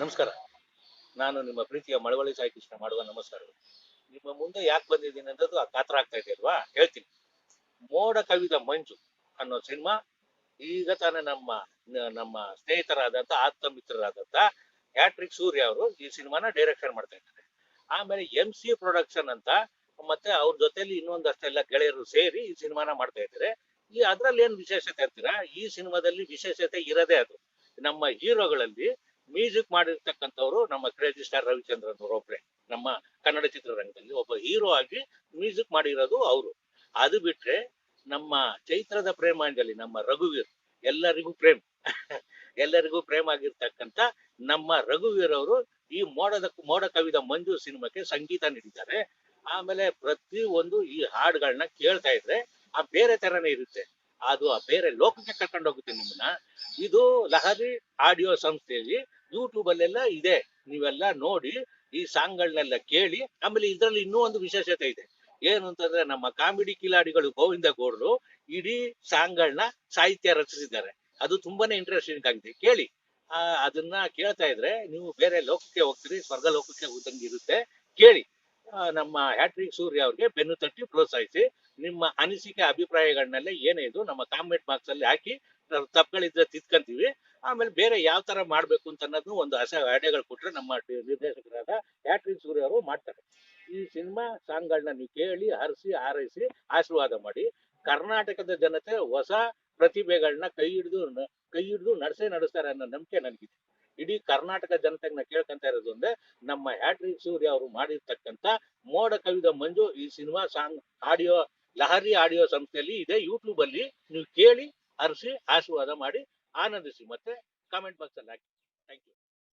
ನಮಸ್ಕಾರ. ನಾನು ನಿಮ್ಮ ಪ್ರೀತಿಯ ಮಳವಳ್ಳಿ ಸಾಯಿ ಕೃಷ್ಣ ಮಾಡುವ ನಮಸ್ಕಾರ. ನಿಮ್ಮ ಮುಂದೆ ಯಾಕೆ ಬಂದಿದ್ದೀನಿ ಅನ್ನೋದು ಆ ಕಾತ್ರ ಆಗ್ತಾ ಇದೆ ಅಲ್ವಾ? ಹೇಳ್ತೀನಿ. ಮೋಡ ಕವಿದ ಮಂಜು ಅನ್ನೋ ಸಿನಿಮಾ ಈಗ ತಾನೇ ನಮ್ಮ ನಮ್ಮ ಸ್ನೇಹಿತರಾದಂತ ಆತ್ಮ ಮಿತ್ರರಾದಂತ ಹ್ಯಾಟ್ರಿಕ್ ಸೂರ್ಯ ಅವರು ಈ ಸಿನಿಮಾನ ಡೈರೆಕ್ಷನ್ ಮಾಡ್ತಾ ಇದ್ದಾರೆ. ಆಮೇಲೆ ಎಂ ಸಿ ಪ್ರೊಡಕ್ಷನ್ ಅಂತ ಮತ್ತೆ ಅವ್ರ ಜೊತೆಲಿ ಇನ್ನೊಂದಷ್ಟೆಲ್ಲ ಗೆಳೆಯರು ಸೇರಿ ಈ ಸಿನಿಮಾನ ಮಾಡ್ತಾ ಇದ್ದಾರೆ. ಈ ಅದ್ರಲ್ಲಿ ಏನ್ ವಿಶೇಷತೆ ಇರ್ತೀರಾ ಈ ಸಿನಿಮಾದಲ್ಲಿ ವಿಶೇಷತೆ ಇರದೇ ಅದು. ನಮ್ಮ ಹೀರೋಗಳಲ್ಲಿ ಮ್ಯೂಸಿಕ್ ಮಾಡಿರ್ತಕ್ಕಂಥವ್ರು ನಮ್ಮ ಕ್ರೇಜಿ ಸ್ಟಾರ್ ರವಿಚಂದ್ರನ್ ಒಬ್ರೆ. ನಮ್ಮ ಕನ್ನಡ ಚಿತ್ರರಂಗದಲ್ಲಿ ಒಬ್ಬ ಹೀರೋ ಆಗಿ ಮ್ಯೂಸಿಕ್ ಮಾಡಿರೋದು ಅವರು. ಅದು ಬಿಟ್ರೆ ನಮ್ಮ ಚೈತ್ರದ ಪ್ರೇಮಾಂಜಲಿ, ನಮ್ಮ ರಘುವೀರ್, ಎಲ್ಲರಿಗೂ ಪ್ರೇಮ್. ಎಲ್ಲರಿಗೂ ಪ್ರೇಮ್ ಆಗಿರ್ತಕ್ಕಂಥ ನಮ್ಮ ರಘುವೀರ್ ಅವರು ಈ ಮೋಡದ, ಮೋಡ ಕವಿದ ಮಂಜು ಸಿನಿಮಾಕ್ಕೆ ಸಂಗೀತ ನೀಡಿದ್ದಾರೆ. ಆಮೇಲೆ ಪ್ರತಿ ಒಂದು ಈ ಹಾಡುಗಳನ್ನ ಕೇಳ್ತಾ ಇದ್ರೆ ಆ ಬೇರೆ ತರನೇ ಇರುತ್ತೆ. ಅದು ಆ ಬೇರೆ ಲೋಕಕ್ಕೆ ಕರ್ಕೊಂಡು ಹೋಗುತ್ತೆ ನಿಮ್ಮನ್ನ. ಇದು ಲಹರಿ ಆಡಿಯೋ ಸಂಸ್ಥೆಯಲ್ಲಿ ಯೂಟ್ಯೂಬ್ ಅಲ್ಲೆಲ್ಲ ಇದೆ. ನೀವೆಲ್ಲ ನೋಡಿ ಈ ಸಾಂಗ್ಗಳನ್ನೆಲ್ಲ ಕೇಳಿ ಆಮೇಲೆ ಇದರಲ್ಲಿ ಇನ್ನೂ ಒಂದು ವಿಶೇಷತೆ ಇದೆ. ಏನು ಅಂತಂದ್ರೆ ನಮ್ಮ ಕಾಮಿಡಿ ಕಿಲಾಡಿಗಳು ಗೋವಿಂದ ಗೌಡರು ಇಡೀ ಸಾಂಗ್ಗಳನ್ನ ಸಾಹಿತ್ಯ ರಚಿಸಿದ್ದಾರೆ. ಅದು ತುಂಬಾನೇ ಇಂಟ್ರೆಸ್ಟಿಂಗ್ ಆಗಿದೆ. ಕೇಳಿ. ಆ, ಅದನ್ನ ಕೇಳ್ತಾ ಇದ್ರೆ ನೀವು ಬೇರೆ ಲೋಕಕ್ಕೆ ಹೋಗ್ತೀರಿ ಸ್ವರ್ಗ ಲೋಕಕ್ಕೆ ಹೋದಂಗೆ ಇರುತ್ತೆ ಕೇಳಿ ನಮ್ಮ ಹ್ಯಾಟ್ರಿಕ್ ಸೂರ್ಯ ಅವ್ರಿಗೆ ಬೆನ್ನು ತಟ್ಟಿ ಪ್ರೋತ್ಸಾಹಿಸಿ ನಿಮ್ಮ ಅನಿಸಿಕೆ ಅಭಿಪ್ರಾಯಗಳನ್ನೆಲ್ಲ ಏನೇ ಇದು ನಮ್ಮ ಕಾಮೆಂಟ್ ಬಾಕ್ಸ್ ಅಲ್ಲಿ ಹಾಕಿ ತಪ್ಪುಗಳಿದ್ರೆ ತಿದ್ಕಂತೀವಿ ಆಮೇಲೆ ಬೇರೆ ಯಾವ ತರ ಮಾಡ್ಬೇಕು ಅಂತ ಅನ್ನೋದು ಒಂದು ಹೊಸ ಐಡಿಯಾಗಳು ಕೊಟ್ರೆ ನಮ್ಮ ನಿರ್ದೇಶಕರಾದ ಯಾಟ್ರಿನ್ ಸೂರ್ಯ ಅವರು ಮಾಡ್ತಾರೆ. ಈ ಸಿನಿಮಾ ಸಾಂಗ್ಗಳನ್ನ ನೀವು ಕೇಳಿ ಹರಿಸಿ ಹಾರೈಸಿ ಆಶೀರ್ವಾದ ಮಾಡಿ, ಕರ್ನಾಟಕದ ಜನತೆ ಹೊಸ ಪ್ರತಿಭೆಗಳನ್ನ ಕೈ ಹಿಡಿದು ಕೈ ಹಿಡಿದು ನಡೆಸೇ ನಡೆಸ್ತಾರೆ ಅನ್ನೋ ನಂಬಿಕೆ ನನಗಿದೆ. ಇಡೀ ಕರ್ನಾಟಕ ಜನತೆಗೆ ನಾ ಕೇಳ್ಕೊಂತ ಇರೋದು ಅಂದ್ರೆ, ನಮ್ಮ ಹ್ಯಾಟ್ರಿಕ್ ಸೂರ್ಯ ಅವರು ಮಾಡಿರ್ತಕ್ಕಂಥ ಮೋಡ ಕವಿದ ಮಂಜು ಈ cinema song audio, Lahari audio ಸಂಸ್ಥೆಯಲ್ಲಿ ಇದೆ ಯೂಟ್ಯೂಬ್ ಅಲ್ಲಿ. ನೀವು ಕೇಳಿ ಹರಿಸಿ ಆಶೀರ್ವಾದ ಮಾಡಿ ಆನಂದಿಸಿ ಮತ್ತೆ ಕಾಮೆಂಟ್ ಬಾಕ್ಸ್ ಅಲ್ಲಿ ಹಾಕಿ. Thank you